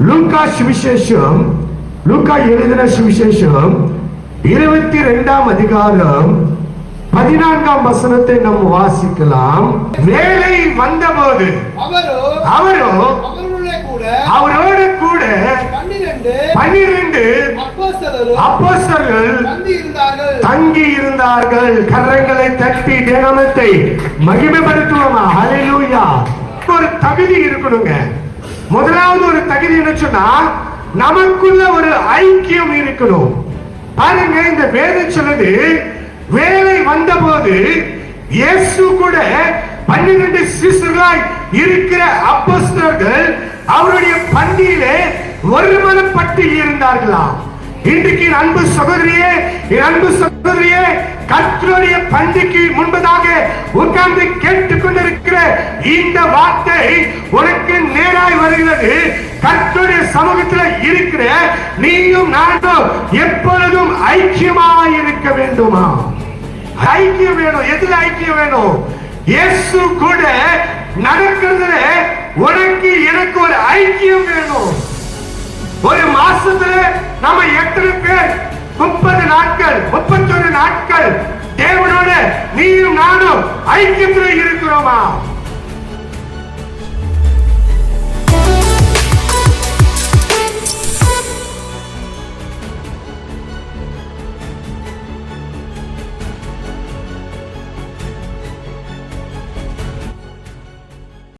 லூக்கா சுவிசேஷம் லூக்கா எழுதின சுவிசேஷம் இருபத்தி ரெண்டாம் அதிகாரம் பதினான்காம் வசனத்தை நாம் வாசிக்கலாம். வேலை வந்தபோது அவரோ அவரோ அவர்களுடைய கூட அவரோடு பனிரெண்டு அப்போஸ்தலர்கள் தங்கி இருந்தார்கள் கரங்களை தட்டி தேனமத்தை மகிமைப்படுத்துவோமா? ஹalleluya. ஒரு தகுதி இருக்கணுங்க. முதலாவது ஒரு தகுதி என்ன சொன்னா நமக்குள்ள ஒரு ஐக்கியம் இருக்கணும். பாருங்க இந்த வேதம் சொல்லுது வேலை வந்தபோது இயேசு கூட பன்னிரண்டு சிசுகளாய் இருக்கிற அப்போஸ்தலர்கள் அவருடைய ஒருமனப்பட்டு இருந்தார்களா? இன்றைக்கு என் அன்பு சகோதரியே என் அன்பு சகோதரியே கர்த்தருடைய பந்திக்கு முன்பதாக உட்கார்ந்து கேட்டுக் கொண்டிருக்கிற இந்த வார்த்தை உனக்கு நேராய் வருகிறது. கர்த்தருடைய சமூகத்தில் இருக்கிற நீயும் நானும் எப்பொழுதும் ஐக்கியமாக இருக்க வேண்டுமா? ஐக்கியம் வேணும். எதுல ஐக்கியம் வேணும்? இயேசு கூட நடக்கிறதுல உனக்கு எனக்கு ஒரு ஐக்கியம் வேணும். ஒரு மாசத்துல நம்ம எத்தனை பேர்? முப்பது நாட்கள் முப்பத்தொரு நாட்கள் தேவனோட நீயும் நானும் ஐக்கியத்துல இருக்கிறோமா?